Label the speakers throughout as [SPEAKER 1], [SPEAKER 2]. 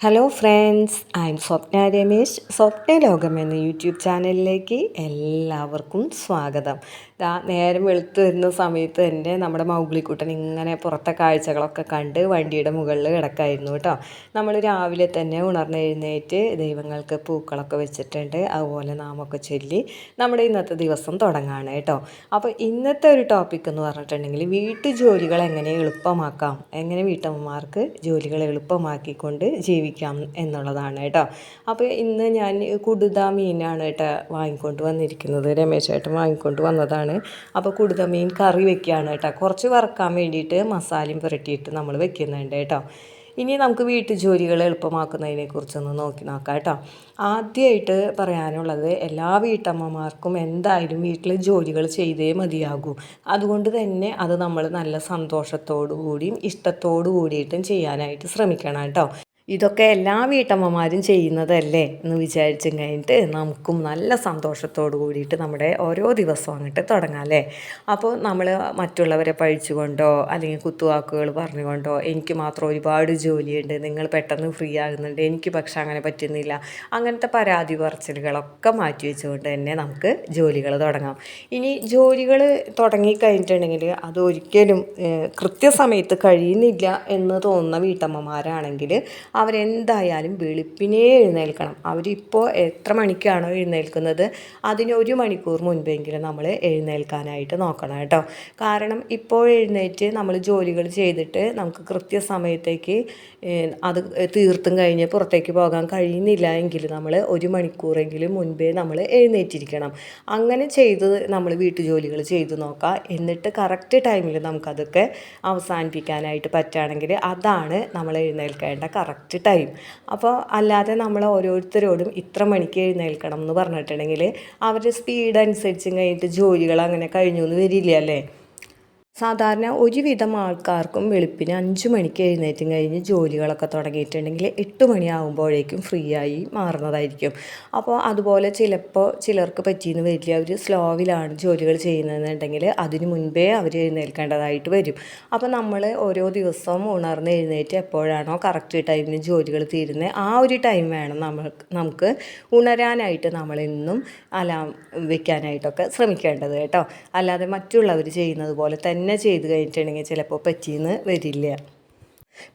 [SPEAKER 1] Hello friends I am Swapna Ramesh Swapna ലോകം എന്ന YouTube ചാനലിലേക്ക് എല്ലാവർക്കും സ്വാഗതം. ദാ നേരം വെളുത്തു വരുന്ന സമയത്ത് തന്നെ നമ്മുടെ മൗഗ്ലിക്കുട്ടൻ ഇങ്ങനെ പുറത്തെ കാഴ്ചകളൊക്കെ കണ്ട് വണ്ടിയുടെ മുകളിൽ കിടക്കായിരുന്നു കേട്ടോ. നമ്മൾ രാവിലെ തന്നെ ഉണർന്നെഴുന്നേറ്റ് ദൈവങ്ങൾക്ക് പൂക്കളൊക്കെ വെച്ചിട്ടുണ്ട്. അതുപോലെ നാമൊക്കെ ചൊല്ലി നമ്മുടെ ഇന്നത്തെ ദിവസം തുടങ്ങാണ് കേട്ടോ. അപ്പോൾ ഇന്നത്തെ ഒരു ടോപ്പിക് എന്ന് പറഞ്ഞിട്ടുണ്ടെങ്കിൽ വീട്ടു ജോലികൾ എങ്ങനെ എളുപ്പമാക്കാം? എങ്ങനെ വീട്ടമ്മമാർക്ക് ജോലികൾ എളുപ്പമാക്കിക്കൊണ്ട് ജീവിക്കാം ജീവിക്കാം എന്നുള്ളതാണ് കേട്ടോ. അപ്പോൾ ഇന്ന് ഞാൻ കുടുത മീനാണ് കേട്ടോ വാങ്ങിക്കൊണ്ട് വന്നിരിക്കുന്നത്. രമേശ് ഏട്ടൻ വാങ്ങിക്കൊണ്ട് വന്നതാണ്. അപ്പോൾ കുടുത മീൻ കറി വെക്കുകയാണ് കേട്ടോ. കുറച്ച് വറക്കാൻ വേണ്ടിയിട്ട് മസാലയും പുരട്ടിയിട്ട് നമ്മൾ വെക്കുന്നുണ്ട് കേട്ടോ. ഇനി നമുക്ക് വീട്ടു ജോലികൾ എളുപ്പമാക്കുന്നതിനെക്കുറിച്ചൊന്ന് നോക്കി നോക്കാം കേട്ടോ. ആദ്യമായിട്ട് പറയാനുള്ളത് എല്ലാ വീട്ടമ്മമാർക്കും എന്തായാലും വീട്ടിൽ ജോലികൾ ചെയ്തേ മതിയാകൂ. അതുകൊണ്ട് തന്നെ അത് നമ്മൾ നല്ല സന്തോഷത്തോടു കൂടിയും ഇഷ്ടത്തോടു കൂടിയിട്ടും ചെയ്യാനായിട്ട് ശ്രമിക്കണം കേട്ടോ. ഇതൊക്കെ എല്ലാ വീട്ടമ്മമാരും ചെയ്യുന്നതല്ലേ എന്ന് വിചാരിച്ചും കഴിഞ്ഞിട്ട് നമുക്കും നല്ല സന്തോഷത്തോട് കൂടിയിട്ട് നമ്മുടെ ഓരോ ദിവസവും അങ്ങോട്ട് തുടങ്ങാം അല്ലേ? അപ്പോൾ നമ്മൾ മറ്റുള്ളവരെ പഴിച്ചുകൊണ്ടോ അല്ലെങ്കിൽ കുത്തുവാക്കുകൾ പറഞ്ഞുകൊണ്ടോ എനിക്ക് മാത്രം ഒരുപാട് ജോലിയുണ്ട് നിങ്ങൾ പെട്ടെന്ന് ഫ്രീ ആകുന്നുണ്ട് എനിക്ക് പക്ഷെ അങ്ങനെ പറ്റുന്നില്ല അങ്ങനത്തെ പരാതി പറച്ചിലുകളൊക്കെ മാറ്റി വെച്ചുകൊണ്ട് തന്നെ നമുക്ക് ജോലികൾ തുടങ്ങാം. ഇനി ജോലികൾ തുടങ്ങിക്കഴിഞ്ഞിട്ടുണ്ടെങ്കിൽ അതൊരിക്കലും കൃത്യസമയത്ത് കഴിയുന്നില്ല എന്ന് തോന്നുന്ന വീട്ടമ്മമാരാണെങ്കിൽ അവരെന്തായാലും വെളുപ്പിനേ എഴുന്നേൽക്കണം. അവരിപ്പോൾ എത്ര മണിക്കാണോ എഴുന്നേൽക്കുന്നത്? അതിന് ഒരു മണിക്കൂർ മുൻപെങ്കിലും നമ്മൾ എഴുന്നേൽക്കാനായിട്ട് നോക്കണം കേട്ടോ. കാരണം ഇപ്പോൾ എഴുന്നേറ്റ് നമ്മൾ ജോലികൾ ചെയ്തിട്ട് നമുക്ക് കൃത്യസമയത്തേക്ക് അത് തീർത്തും കഴിഞ്ഞ് പുറത്തേക്ക് പോകാൻ കഴിയുന്നില്ല എങ്കിൽ നമ്മൾ ഒരു മണിക്കൂറെങ്കിലും മുൻപേ നമ്മൾ എഴുന്നേറ്റിരിക്കണം. അങ്ങനെ ചെയ്ത് നമ്മൾ വീട്ടു ജോലികൾ ചെയ്തു നോക്കുക എന്നിട്ട് കറക്റ്റ് ടൈമിൽ നമുക്കതൊക്കെ അവസാനിപ്പിക്കാനായിട്ട് പറ്റുകയാണെങ്കിൽ അതാണ് നമ്മൾ എഴുന്നേൽക്കേണ്ട കറക്റ്റ് കറക്റ്റ് ടൈം അപ്പോൾ അല്ലാതെ നമ്മൾ ഓരോരുത്തരോടും ഇത്ര മണിക്ക് എഴുന്നേൽക്കണം എന്ന് പറഞ്ഞിട്ടുണ്ടെങ്കിൽ അവരുടെ സ്പീഡ് അനുസരിച്ചും കഴിഞ്ഞിട്ട് ജോലികൾ അങ്ങനെ കഴിഞ്ഞു എന്ന് വരില്ല അല്ലേ? സാധാരണ ഒരുവിധം ആൾക്കാർക്കും വെളുപ്പിന് അഞ്ച് മണിക്ക് എഴുന്നേറ്റും കഴിഞ്ഞ് ജോലികളൊക്കെ തുടങ്ങിയിട്ടുണ്ടെങ്കിൽ എട്ട് മണിയാകുമ്പോഴേക്കും ഫ്രീ ആയി മാറുന്നതായിരിക്കും. അപ്പോൾ അതുപോലെ ചിലപ്പോൾ ചിലർക്ക് പറ്റിയെന്ന് വരില്ല. അവർ സ്ലോവിലാണ് ജോലികൾ ചെയ്യുന്നതെന്നുണ്ടെങ്കിൽ അതിന് മുൻപേ അവർ എഴുന്നേൽക്കേണ്ടതായിട്ട് വരും. അപ്പോൾ നമ്മൾ ഓരോ ദിവസവും ഉണർന്ന് എഴുന്നേറ്റ് എപ്പോഴാണോ കറക്റ്റ് ടൈമിന് ജോലികൾ തീരുന്നത് ആ ഒരു ടൈം വേണം നമ്മൾ നമുക്ക് ഉണരാനായിട്ട് നമ്മളെന്നും അലാം വെക്കാനായിട്ടൊക്കെ ശ്രമിക്കേണ്ടത് കേട്ടോ. അല്ലാതെ മറ്റുള്ളവർ ചെയ്യുന്നത് പോലെ തന്നെ തന്നെ ചെയ്ത് കഴിഞ്ഞിട്ടുണ്ടെങ്കിൽ ചിലപ്പോൾ പറ്റിയെന്ന് വരില്ല.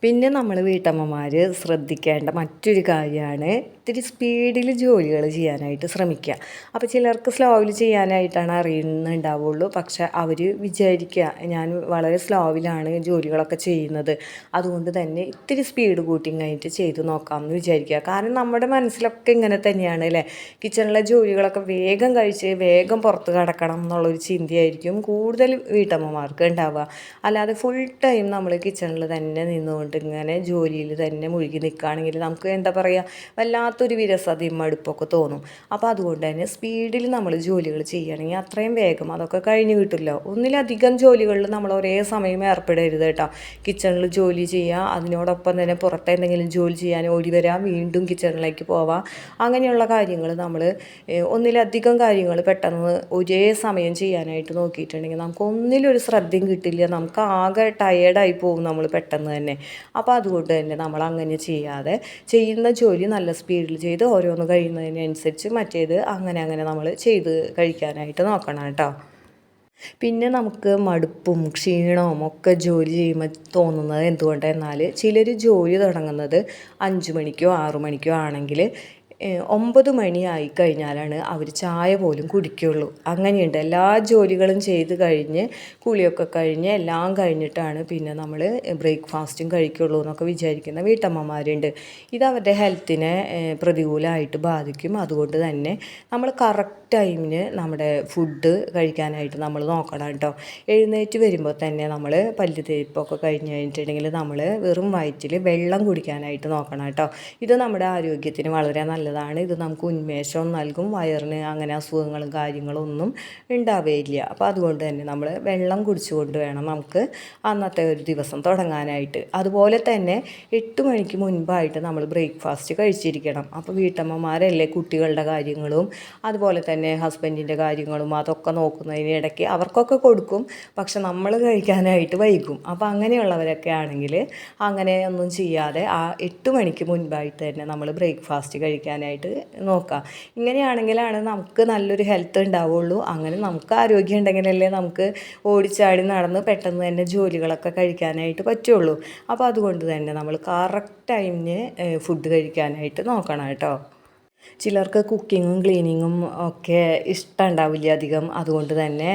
[SPEAKER 1] പിന്നെ നമ്മൾ വീട്ടമ്മമാർ ശ്രദ്ധിക്കേണ്ട മറ്റൊരു കാര്യമാണ് ഇത്തിരി സ്പീഡിൽ ജോലികൾ ചെയ്യാനായിട്ട് ശ്രമിക്കുക. അപ്പോൾ ചിലർക്ക് സ്ലോവിൽ ചെയ്യാനായിട്ടാണ് അറിയുന്നുണ്ടാവുള്ളൂ. പക്ഷേ അവർ വിചാരിക്കുക ഞാൻ വളരെ സ്ലോവിലാണ് ജോലികളൊക്കെ ചെയ്യുന്നത്. അതുകൊണ്ട് തന്നെ ഇത്തിരി സ്പീഡ് കൂട്ടിങ് ആയിട്ട് ചെയ്ത് നോക്കാമെന്ന് വിചാരിക്കുക. കാരണം നമ്മുടെ മനസ്സിലൊക്കെ ഇങ്ങനെ തന്നെയാണ് അല്ലേ? കിച്ചണിലെ ജോലികളൊക്കെ വേഗം കഴിച്ച് വേഗം പുറത്ത് കിടക്കണം എന്നുള്ളൊരു ചിന്തയായിരിക്കും കൂടുതൽ വീട്ടമ്മമാർക്ക് ഉണ്ടാവുക. അല്ലാതെ ഫുൾ ടൈം നമ്മൾ കിച്ചണിൽ തന്നെ നിന്നുകൊണ്ട് ഇങ്ങനെ ജോലിയിൽ തന്നെ മുഴുകി നിൽക്കുകയാണെങ്കിൽ നമുക്ക് എന്താ പറയുക? വല്ലാത്തൊരു വിരസതയും മടുപ്പൊക്കെ തോന്നും. അപ്പോൾ അതുകൊണ്ട് തന്നെ സ്പീഡിൽ നമ്മൾ ജോലികൾ ചെയ്യുകയാണെങ്കിൽ അത്രയും വേഗം അതൊക്കെ കഴിഞ്ഞ് കിട്ടില്ല. ഒന്നിലധികം ജോലികളിൽ നമ്മൾ ഒരേ സമയം ഏർപ്പെടരുത് കേട്ടോ. കിച്ചണിൽ ജോലി ചെയ്യുക അതിനോടൊപ്പം തന്നെ പുറത്ത് എന്തെങ്കിലും ജോലി ചെയ്യാൻ ഓടി വരാം വീണ്ടും കിച്ചണിലേക്ക് പോവാം. അങ്ങനെയുള്ള കാര്യങ്ങൾ നമ്മൾ ഒന്നിലധികം കാര്യങ്ങൾ പെട്ടെന്ന് ഒരേ സമയം ചെയ്യാനായിട്ട് നോക്കിയിട്ടുണ്ടെങ്കിൽ നമുക്ക് ഒന്നിലൊരു ശ്രദ്ധയും കിട്ടില്ല. നമുക്ക് ആകെ ടയേർഡായി പോകും നമ്മൾ പെട്ടെന്ന് തന്നെ. അപ്പോൾ അതുകൊണ്ട് തന്നെ നമ്മൾ അങ്ങനെ ചെയ്യാതെ ചെയ്യുന്ന ജോലി നല്ല സ്പീഡിൽ ചെയ്ത് ഓരോന്ന് കഴിയുന്നതിനനുസരിച്ച് മറ്റേത് അങ്ങനെ അങ്ങനെ നമ്മൾ ചെയ്ത് കഴിക്കാനായിട്ട് നോക്കണം കേട്ടോ. പിന്നെ നമുക്ക് മടുപ്പും ക്ഷീണവും ഒക്കെ ജോലി ചെയ്യുമ്പോൾ തോന്നുന്നത് എന്തുകൊണ്ടെന്നാൽ ചിലർ ജോലി തുടങ്ങുന്നത് അഞ്ച് മണിക്കോ ആറു മണിക്കോ ആണെങ്കിൽ ഒമ്പത് മണിയായി കഴിഞ്ഞാലാണ് അവർ ചായ പോലും കുടിക്കുള്ളൂ. അങ്ങനെയുണ്ട്. എല്ലാ ജോലികളും ചെയ്ത് കഴിഞ്ഞ് കുളിയൊക്കെ കഴിഞ്ഞ് എല്ലാം കഴിഞ്ഞിട്ടാണ് പിന്നെ നമ്മൾ ബ്രേക്ക്ഫാസ്റ്റും കഴിക്കുള്ളൂ എന്നൊക്കെ വിചാരിക്കുന്ന വീട്ടമ്മമാരുണ്ട്. ഇത് അവരുടെ ഹെൽത്തിനെ പ്രതികൂലമായിട്ട് ബാധിക്കും. അതുകൊണ്ട് തന്നെ നമ്മൾ കറക്റ്റ് ടൈമിന് നമ്മുടെ ഫുഡ് കഴിക്കാനായിട്ട് നമ്മൾ നോക്കണം കേട്ടോ. എഴുന്നേറ്റ് വരുമ്പോൾ തന്നെ നമ്മൾ പല്ല് തേപ്പൊക്കെ കഴിഞ്ഞ് കഴിഞ്ഞിട്ടുണ്ടെങ്കിൽ നമ്മൾ വെറും വയറ്റിൽ വെള്ളം കുടിക്കാനായിട്ട് നോക്കണം കേട്ടോ. ഇത് നമ്മുടെ ആരോഗ്യത്തിന് വളരെ നല്ലതാണ്. നല്ലതാണ് ഇത് നമുക്ക് ഉന്മേഷം നൽകും. വയറിന് അങ്ങനെ അസുഖങ്ങളും കാര്യങ്ങളും ഒന്നും ഉണ്ടാവുകയില്ല അപ്പോൾ അതുകൊണ്ട് തന്നെ നമ്മൾ വെള്ളം കുടിച്ചുകൊണ്ട് വേണം നമുക്ക് അന്നത്തെ ഒരു ദിവസം തുടങ്ങാനായിട്ട്. അതുപോലെ തന്നെ എട്ട് മണിക്ക് മുൻപായിട്ട് നമ്മൾ ബ്രേക്ക്ഫാസ്റ്റ് കഴിച്ചിരിക്കണം. അപ്പോൾ വീട്ടമ്മമാരല്ലേ കുട്ടികളുടെ കാര്യങ്ങളും അതുപോലെ തന്നെ ഹസ്ബൻഡിന്റെ കാര്യങ്ങളും അതൊക്കെ നോക്കുന്നതിന് ഇടയ്ക്ക് അവർക്കൊക്കെ കൊടുക്കും. പക്ഷെ നമ്മൾ കഴിക്കാനായിട്ട് വൈകും. അപ്പോൾ അങ്ങനെയുള്ളവരൊക്കെ ആണെങ്കിൽ അങ്ങനെ ഒന്നും ചെയ്യാതെ ആ എട്ട് മണിക്ക് മുൻപായിട്ട് തന്നെ നമ്മൾ ബ്രേക്ക്ഫാസ്റ്റ് കഴിക്കാനായിട്ട് നോക്കുക ഇങ്ങനെയാണെങ്കിലാണ് നമുക്ക് നല്ലൊരു ഹെൽത്ത് ഉണ്ടാവുള്ളൂ. അങ്ങനെ നമുക്ക് ആരോഗ്യം ഉണ്ടെങ്കിലല്ലേ നമുക്ക് ഓടിച്ചാടി നടന്ന് പെട്ടെന്ന് തന്നെ ജോലികളൊക്കെ കഴിക്കാനായിട്ട് പറ്റുള്ളൂ. അപ്പോൾ അതുകൊണ്ട് തന്നെ നമ്മൾ കറക്റ്റ് ടൈമിന് ഫുഡ് കഴിക്കാനായിട്ട് നോക്കണം കേട്ടോ. ചിലർക്ക് കുക്കിങ്ങും ക്ലീനിങ്ങും ഒക്കെ ഇഷ്ടമുണ്ടാവില്ല അധികം. അതുകൊണ്ട് തന്നെ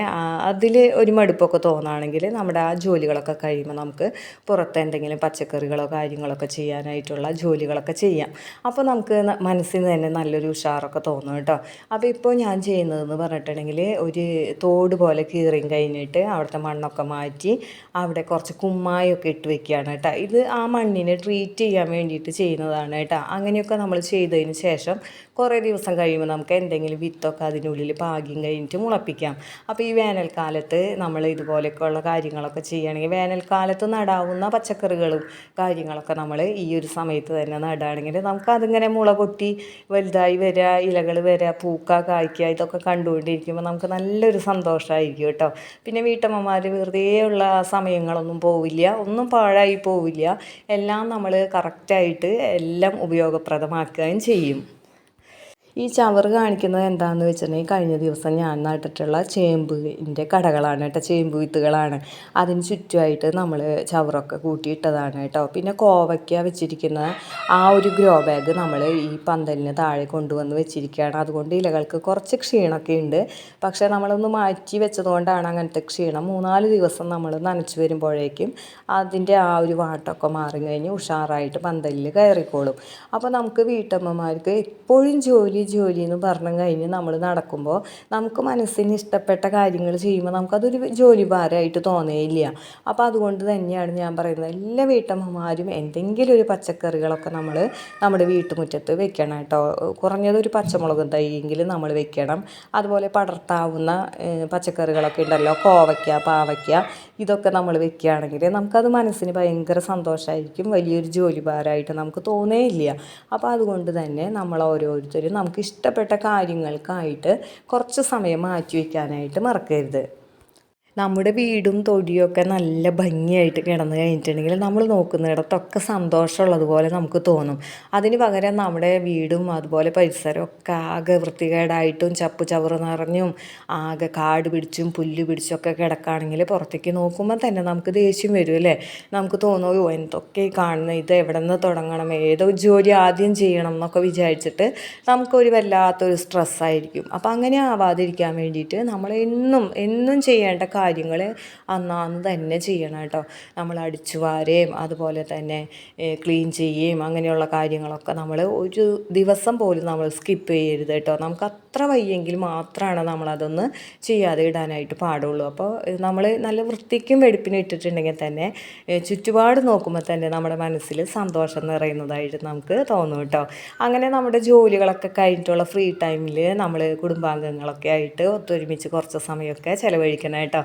[SPEAKER 1] അതിൽ ഒരു മടുപ്പൊക്കെ തോന്നുകയാണെങ്കിൽ നമ്മുടെ ആ ജോലികളൊക്കെ കഴിയുമ്പോൾ നമുക്ക് പുറത്ത് എന്തെങ്കിലും പച്ചക്കറികളോ കാര്യങ്ങളൊക്കെ ചെയ്യാനായിട്ടുള്ള ജോലികളൊക്കെ ചെയ്യാം. അപ്പോൾ നമുക്ക് മനസ്സിന് തന്നെ നല്ലൊരു ഉഷാറൊക്കെ തോന്നും കേട്ടോ. അപ്പോൾ ഇപ്പോൾ ഞാൻ ചെയ്യുന്നതെന്ന് പറഞ്ഞിട്ടുണ്ടെങ്കിൽ ഒരു തോട് പോലെ കീറിയും കഴിഞ്ഞിട്ട് അവിടുത്തെ മണ്ണൊക്കെ മാറ്റി അവിടെ കുറച്ച് കുമ്മായൊക്കെ ഇട്ട് വെക്കുകയാണ് കേട്ടോ. ഇത് ആ മണ്ണിനെ ട്രീറ്റ് ചെയ്യാൻ വേണ്ടിയിട്ട് ചെയ്യുന്നതാണ് കേട്ടോ. അങ്ങനെയൊക്കെ നമ്മൾ ചെയ്തതിന് ശേഷം കുറേ ദിവസം കഴിയുമ്പോൾ നമുക്ക് എന്തെങ്കിലും വിത്തൊക്കെ അതിനുള്ളിൽ പാകിയും കഴിഞ്ഞിട്ട് മുളപ്പിക്കാം. അപ്പോൾ ഈ വേനൽക്കാലത്ത് നമ്മൾ ഇതുപോലെയൊക്കെയുള്ള കാര്യങ്ങളൊക്കെ ചെയ്യുകയാണെങ്കിൽ വേനൽക്കാലത്ത് നടാവുന്ന പച്ചക്കറികളും കാര്യങ്ങളൊക്കെ നമ്മൾ ഈ ഒരു സമയത്ത് തന്നെ നടുകയാണെങ്കിൽ നമുക്ക് അതിങ്ങനെ മുള പൊട്ടി വലുതായി വരിക ഇലകൾ വരിക പൂക്ക കായ്ക്കുക ഇതൊക്കെ കണ്ടുകൊണ്ടിരിക്കുമ്പോൾ നമുക്ക് നല്ലൊരു സന്തോഷമായിരിക്കും കേട്ടോ. പിന്നെ വീട്ടമ്മമാർ വെറുതെയുള്ള സമയങ്ങളൊന്നും പോവില്ല ഒന്നും പാഴായി പോവില്ല. എല്ലാം നമ്മൾ കറക്റ്റായിട്ട് എല്ലാം ഉപയോഗപ്രദമാക്കുകയും ചെയ്യും. ഈ ചവറ് കാണിക്കുന്നത് എന്താണെന്ന് വെച്ചിട്ടുണ്ടെങ്കിൽ കഴിഞ്ഞ ദിവസം ഞാൻ നട്ടിട്ടുള്ള ചേമ്പിന്റെ കടകളാണ് കേട്ടോ ചേമ്പ് വിത്തുകളാണ്. അതിന് ചുറ്റുമായിട്ട് നമ്മൾ ചവറൊക്കെ കൂട്ടിയിട്ടതാണ് കേട്ടോ. പിന്നെ കോവയ്ക്ക വെച്ചിരിക്കുന്ന ആ ഒരു ഗ്രോ ബാഗ് നമ്മൾ ഈ പന്തലിന് താഴെ കൊണ്ടുവന്ന് വെച്ചിരിക്കുകയാണ്. അതുകൊണ്ട് ഇലകൾക്ക് കുറച്ച് ക്ഷീണമൊക്കെ ഉണ്ട്. പക്ഷേ നമ്മളൊന്ന് മാറ്റി വെച്ചതുകൊണ്ടാണ് അങ്ങനത്തെ ക്ഷീണം. മൂന്നാൽ ദിവസം നമ്മൾ നനച്ചു വരുമ്പോഴേക്കും അതിന്റെ ആ ഒരു വാട്ടൊക്കെ മാറി കഴിഞ്ഞ് ഉഷാറായിട്ട് പന്തലിൽ കയറിക്കോളും. അപ്പോൾ നമുക്ക് വീട്ടമ്മമാർക്ക് എപ്പോഴും ജോലി ജോലി എന്ന് പറഞ്ഞു കഴിഞ്ഞ് നമ്മൾ നടക്കുമ്പോൾ നമുക്ക് മനസ്സിന് ഇഷ്ടപ്പെട്ട കാര്യങ്ങൾ ചെയ്യുമ്പോൾ നമുക്കതൊരു ജോലി ഭാരമായിട്ട് തോന്നുകയില്ല അപ്പോൾ അതുകൊണ്ട് തന്നെയാണ് ഞാൻ പറയുന്നത് എല്ലാ വീട്ടമ്മമാരും എന്തെങ്കിലും ഒരു പച്ചക്കറികളൊക്കെ നമ്മൾ നമ്മുടെ വീട്ടുമുറ്റത്ത് വെക്കണം കേട്ടോ. കുറഞ്ഞത് ഒരു പച്ചമുളക് തൈയെങ്കിലും നമ്മൾ വെക്കണം. അതുപോലെ പടർത്താവുന്ന പച്ചക്കറികളൊക്കെ ഉണ്ടല്ലോ കോവയ്ക്ക പാവയ്ക്ക ഇതൊക്കെ നമ്മൾ വെക്കുകയാണെങ്കിൽ നമുക്കത് മനസ്സിന് ഭയങ്കര സന്തോഷമായിരിക്കും വലിയൊരു ജോലി ഭാരമായിട്ട് നമുക്ക് തോന്നേയില്ല. അപ്പോൾ അതുകൊണ്ട് തന്നെ നമ്മൾ ഓരോരുത്തരും നമുക്ക് ഇഷ്ടപ്പെട്ട കാര്യങ്ങൾക്കായിട്ട് കുറച്ച് സമയം മാറ്റി വയ്ക്കാനായിട്ട് മറക്കരുത്. നമ്മുടെ വീടും തൊടിയൊക്കെ നല്ല ഭംഗിയായിട്ട് കിടന്നു കഴിഞ്ഞിട്ടുണ്ടെങ്കിൽ നമ്മൾ നോക്കുന്നിടത്തൊക്കെ സന്തോഷമുള്ളതുപോലെ നമുക്ക് തോന്നും. അതിന് പകരം നമ്മുടെ വീടും അതുപോലെ പരിസരവും ഒക്കെ ആകെ വൃത്തികേടായിട്ടും ചപ്പ് ചവറ് നിറഞ്ഞും ആകെ കാട് പിടിച്ചും പുല്ല് പിടിച്ചും ഒക്കെ കിടക്കുകയാണെങ്കിൽ പുറത്തേക്ക് നോക്കുമ്പോൾ തന്നെ നമുക്ക് ദേഷ്യം വരും അല്ലേ? നമുക്ക് തോന്നുകയോ "ഓ, എന്തൊക്കെ കാണുന്നത് ഇത് എവിടെ നിന്ന് തുടങ്ങണം? ഏതോ ജോലി ആദ്യം ചെയ്യണം എന്നൊക്കെ വിചാരിച്ചിട്ട് നമുക്കൊരു വല്ലാത്തൊരു സ്ട്രെസ്സായിരിക്കും അപ്പോൾ അങ്ങനെ ആവാതിരിക്കാൻ വേണ്ടിയിട്ട് നമ്മൾ എന്നും എന്നും ചെയ്യേണ്ട കാര്യങ്ങൾ അന്നാന്ന് തന്നെ ചെയ്യണം കേട്ടോ. നമ്മൾ അടിച്ചു വാരുകയും അതുപോലെ തന്നെ ക്ലീൻ ചെയ്യുകയും അങ്ങനെയുള്ള കാര്യങ്ങളൊക്കെ നമ്മൾ ഒരു ദിവസം പോലും നമ്മൾ സ്കിപ്പ് ചെയ്യരുത് കേട്ടോ. നമുക്ക് അത്ര വയ്യെങ്കിൽ മാത്രമാണ് നമ്മളതൊന്ന് ചെയ്യാതെ ഇടാനായിട്ട് പാടുള്ളൂ. അപ്പോൾ നമ്മൾ നല്ല വൃത്തിക്കും വെടിപ്പിനും ഇട്ടിട്ടുണ്ടെങ്കിൽ തന്നെ ചുറ്റുപാട് നോക്കുമ്പോൾ തന്നെ നമ്മുടെ മനസ്സിൽ സന്തോഷം നിറയുന്നതായിട്ട് നമുക്ക് തോന്നും കേട്ടോ. അങ്ങനെ നമ്മുടെ ജോലികളൊക്കെ കഴിഞ്ഞിട്ടുള്ള ഫ്രീ ടൈമിൽ നമ്മൾ കുടുംബാംഗങ്ങളൊക്കെ ആയിട്ട് ഒത്തൊരുമിച്ച് കുറച്ച് സമയമൊക്കെ ചിലവഴിക്കണം കേട്ടോ.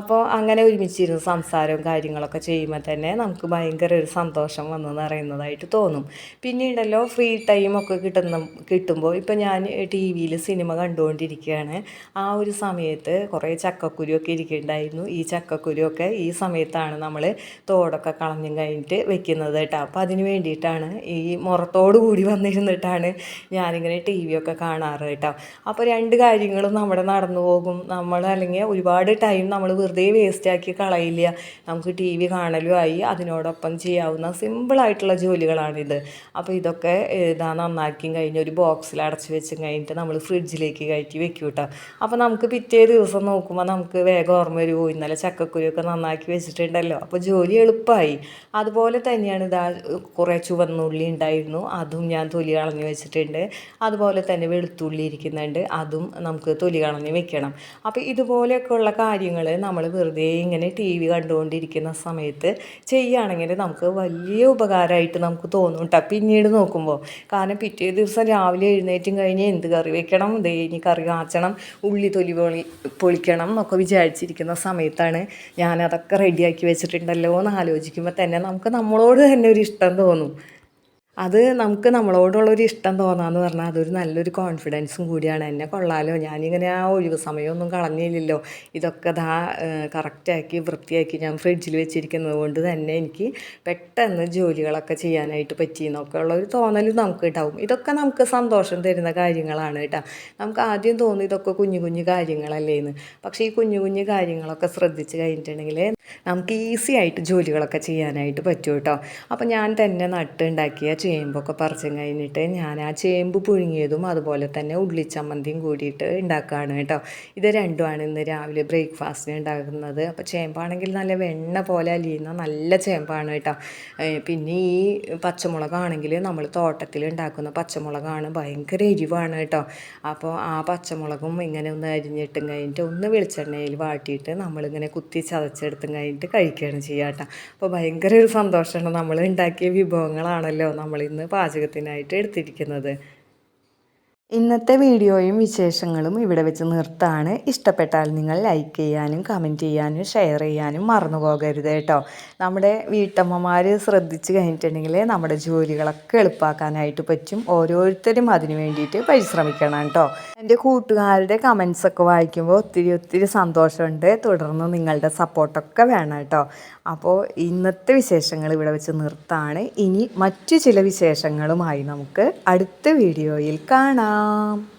[SPEAKER 1] അപ്പോൾ അങ്ങനെ ഒരുമിച്ചിരുന്ന് സംസാരവും കാര്യങ്ങളൊക്കെ ചെയ്യുമ്പോൾ തന്നെ നമുക്ക് ഭയങ്കര ഒരു സന്തോഷം വന്ന് നിറയുന്നതായിട്ട് തോന്നും. പിന്നീടല്ലോ ഫ്രീ ടൈമൊക്കെ കിട്ടുന്ന കിട്ടുമ്പോൾ ഇപ്പോൾ ഞാൻ ടി വിയിൽ സിനിമ കണ്ടുകൊണ്ടിരിക്കുകയാണ്. ആ ഒരു സമയത്ത് കുറേ ചക്കക്കുരുവൊക്കെ ഇരിക്കുന്നുണ്ടായിരുന്നു ഈ ചക്കക്കുരുവൊക്കെ ഈ സമയത്താണ് നമ്മൾ തോടൊക്കെ കളഞ്ഞും കഴിഞ്ഞിട്ട് വെക്കുന്നത് കേട്ടോ. അപ്പോൾ അതിന് വേണ്ടിയിട്ടാണ് ഈ മുറത്തോടു കൂടി വന്നിരുന്നിട്ടാണ് ഞാനിങ്ങനെ ടി വി ഒക്കെ കാണാറ് കേട്ടോ. അപ്പോൾ രണ്ട് കാര്യങ്ങളും നമ്മുടെ നടന്നു പോകും. നമ്മൾ അല്ലെങ്കിൽ ഒരുപാട് ടൈം നമ്മൾ വെറുതെ വേസ്റ്റാക്കി കളയില്ല. നമുക്ക് ടി വി കാണലും ആയി. അതിനോടൊപ്പം ചെയ്യാവുന്ന സിമ്പിളായിട്ടുള്ള ജോലികളാണിത്. അപ്പോൾ ഇതൊക്കെ ഇതാ നന്നാക്കിയും കഴിഞ്ഞ് ഒരു ബോക്സിൽ അടച്ചു വെച്ചും കഴിഞ്ഞിട്ട് നമ്മൾ ഫ്രിഡ്ജിലേക്ക് കയറ്റി വെക്കും കേട്ടോ അപ്പോൾ നമുക്ക് പിറ്റേ ദിവസം നോക്കുമ്പോൾ നമുക്ക് വേഗം ഓർമ്മ വരുമോ ഇന്നലെ ചക്കക്കുരുവൊക്കെ നന്നാക്കി വെച്ചിട്ടുണ്ടല്ലോ. അപ്പോൾ ജോലി എളുപ്പമായി അതുപോലെ തന്നെയാണ് ഇതാ കുറേ ചുവന്നുള്ളി ഉണ്ടായിരുന്നു അതും ഞാൻ തൊലി കളഞ്ഞു വെച്ചിട്ടുണ്ട്. അതുപോലെ തന്നെ വെളുത്തുള്ളി ഇരിക്കുന്നുണ്ട് അതും നമുക്ക് തൊലി കളഞ്ഞ് വെക്കണം. അപ്പോൾ ഇതുപോലെയൊക്കെയുള്ള കാര്യങ്ങൾ നമ്മൾ വെറുതെ ഇങ്ങനെ ടി വി കണ്ടുകൊണ്ടിരിക്കുന്ന സമയത്ത് ചെയ്യുകയാണെങ്കിൽ നമുക്ക് വലിയ ഉപകാരമായിട്ട് നമുക്ക് തോന്നും കേട്ടോ പിന്നീട് നോക്കുമ്പോൾ കാരണം പിറ്റേ ദിവസം രാവിലെ എഴുന്നേറ്റും കഴിഞ്ഞ് എന്ത് കറി വെക്കണം? ദേ ഇനി കറി കാച്ചണം ഉള്ളി തൊലി പൊളി പൊളിക്കണം എന്നൊക്കെ വിചാരിച്ചിരിക്കുന്ന സമയത്താണ് ഞാനതൊക്കെ റെഡിയാക്കി വെച്ചിട്ടുണ്ടല്ലോ എന്ന് ആലോചിക്കുമ്പോൾ തന്നെ നമുക്ക് നമ്മളോട് തന്നെ ഒരു ഇഷ്ടം തോന്നും. അത് നമുക്ക് നമ്മളോടുള്ളൊരു ഇഷ്ടം തോന്നാന്ന് പറഞ്ഞാൽ അതൊരു നല്ലൊരു കോൺഫിഡൻസും കൂടിയാണ്. എന്നെ കൊള്ളാലോ. ഞാനിങ്ങനെ ആ ഒഴിവ് സമയമൊന്നും കളഞ്ഞില്ലല്ലോ. ഇതൊക്കെ ദാ കറക്റ്റാക്കി വൃത്തിയാക്കി ഞാൻ ഫ്രിഡ്ജിൽ വെച്ചിരിക്കുന്നത് കൊണ്ട് തന്നെ എനിക്ക് പെട്ടെന്ന് ജോലികളൊക്കെ ചെയ്യാനായിട്ട് പറ്റിയെന്നൊക്കെ ഉള്ള ഒരു തോന്നൽ നമുക്ക് ഉണ്ടാവും. ഇതൊക്കെ നമുക്ക് സന്തോഷം തരുന്ന കാര്യങ്ങളാണ് കേട്ടോ. നമുക്ക് ആദ്യം തോന്നും ഇതൊക്കെ കുഞ്ഞു കുഞ്ഞു കാര്യങ്ങളല്ലേ എന്ന് പക്ഷേ ഈ കുഞ്ഞു കുഞ്ഞു കാര്യങ്ങളൊക്കെ ശ്രദ്ധിച്ച് കഴിഞ്ഞിട്ടുണ്ടെങ്കിൽ നമുക്ക് ഈസി ആയിട്ട് ജോലികളൊക്കെ ചെയ്യാനായിട്ട് പറ്റും കേട്ടോ. അപ്പോൾ ഞാൻ തന്നെ നട്ടുണ്ടാക്കിയ ചേമ്പൊക്കെ പറിച്ചും കഴിഞ്ഞിട്ട് ഞാൻ ആ ചേമ്പ് പുഴുങ്ങിയതും അതുപോലെ തന്നെ ഉള്ളിച്ചമ്മന്തിയും കൂടിയിട്ട് ഉണ്ടാക്കുകയാണ് കേട്ടോ. ഇത് രണ്ടുമാണ് ഇന്ന് രാവിലെ ബ്രേക്ക്ഫാസ്റ്റിന് ഉണ്ടാക്കുന്നത്. അപ്പോൾ ചേമ്പാണെങ്കിൽ നല്ല വെണ്ണ പോലെ അലിയുന്ന നല്ല ചേമ്പാണ് കേട്ടോ. പിന്നെ ഈ പച്ചമുളകാണെങ്കിൽ നമ്മൾ തോട്ടത്തിൽ ഉണ്ടാക്കുന്ന പച്ചമുളകാണ് ഭയങ്കര എരിവാണ് കേട്ടോ. അപ്പോൾ ആ പച്ചമുളകും ഇങ്ങനെ ഒന്ന് അരിഞ്ഞിട്ടും കഴിഞ്ഞിട്ട് ഒന്ന് വെളിച്ചെണ്ണയിൽ വാട്ടിയിട്ട് നമ്മളിങ്ങനെ കുത്തി ചതച്ചെടുത്തും കഴിഞ്ഞിട്ട് കഴിക്കുകയാണ് ചെയ്യുക കേട്ടോ. അപ്പോൾ ഭയങ്കര ഒരു സന്തോഷമാണ് നമ്മൾ ഉണ്ടാക്കിയ വിഭവങ്ങളാണല്ലോ. നമ്മളിന്ന് പാചകത്തിനായിട്ട് എടുത്തിരിക്കുന്നത്. ഇന്നത്തെ വീഡിയോയും വിശേഷങ്ങളും ഇവിടെ വെച്ച് നിർത്താണ്. ഇഷ്ടപ്പെട്ടാൽ നിങ്ങൾ ലൈക്ക് ചെയ്യാനും കമന്റ് ചെയ്യാനും ഷെയർ ചെയ്യാനും മറന്നു പോകരുത് കേട്ടോ. നമ്മുടെ വീട്ടമ്മമാർ ശ്രദ്ധിച്ച് കഴിഞ്ഞിട്ടുണ്ടെങ്കിൽ നമ്മുടെ ജോലികളൊക്കെ എളുപ്പമാക്കാനായിട്ട് പറ്റും. ഓരോരുത്തരും അതിന് വേണ്ടിയിട്ട് പരിശ്രമിക്കണം കേട്ടോ. എന്റെ കൂട്ടുകാരുടെ കമൻസൊക്കെ വായിക്കുമ്പോൾ ഒത്തിരി ഒത്തിരി സന്തോഷമുണ്ട്. തുടർന്ന് നിങ്ങളുടെ സപ്പോർട്ടൊക്കെ വേണം കേട്ടോ. അപ്പോൾ ഇന്നത്തെ വിശേഷങ്ങൾ ഇവിടെ വെച്ച് നിർത്താണ്. ഇനി മറ്റു ചില വിശേഷങ്ങളുമായി നമുക്ക് അടുത്ത വീഡിയോയിൽ കാണാം. 嗯。